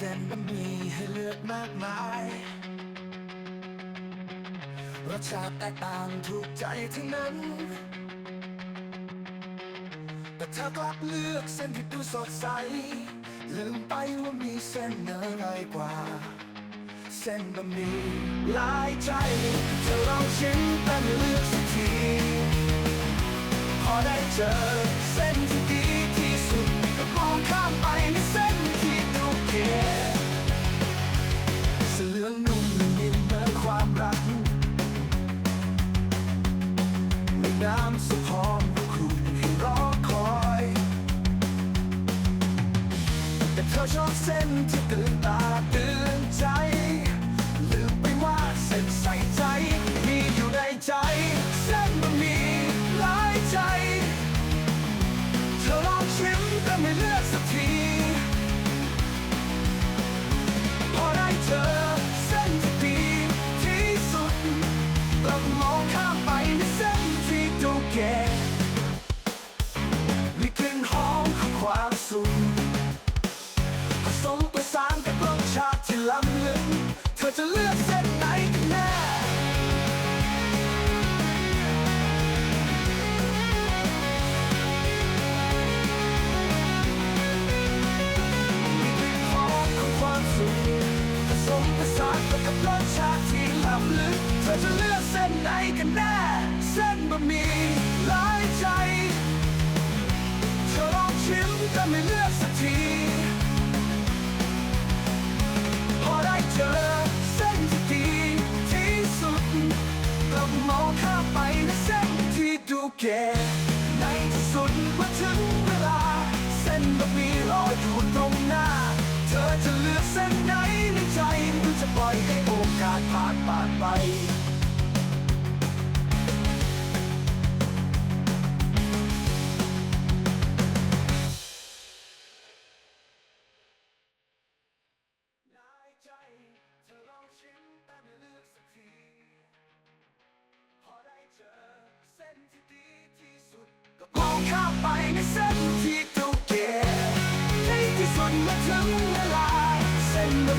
เส้นบะหมี่ให้เลือกมากมาย รสชาติแตกต่างถูกใจทั้งนั้น แต่เธอกลับเลือกเส้นที่ดูสดใส ลืมไปว่ามีเส้นเนื้อง่ายกว่า เส้นบะหมี่หลายใจเธอลองชิมแต่ไม่เลือกสักที พอได้เจอเส้นที่ น้ำสุพหอมครูให้รอคอย แต่เธอชอบเส้นที่ตื่นตาตื่นใจ ลืมไปว่าเส้นใส่ใจ มีอยู่ในใจ เส้นบะหมี่หลายใจ เธอลองชิมแต่ไม่เลือกสักที ล้ำลึกเธอจะเลือกเส้นไหนกันแน่มีกลิ่นหอมของความสุขผสมผสานกับรสชาติที่ล้ำลึก เธอจะเลือกเส้นไหนกันแน่ เก๋ในที่สุดเมื่อถึงเวลา เส้นบะหมี่รออยู่ตรง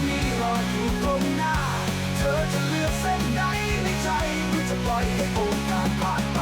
มีรออยู่ตรงหน้า เธอจะเลือกเส้นไหนในใจหรือจะปล่อยให้โอกาสผ่าน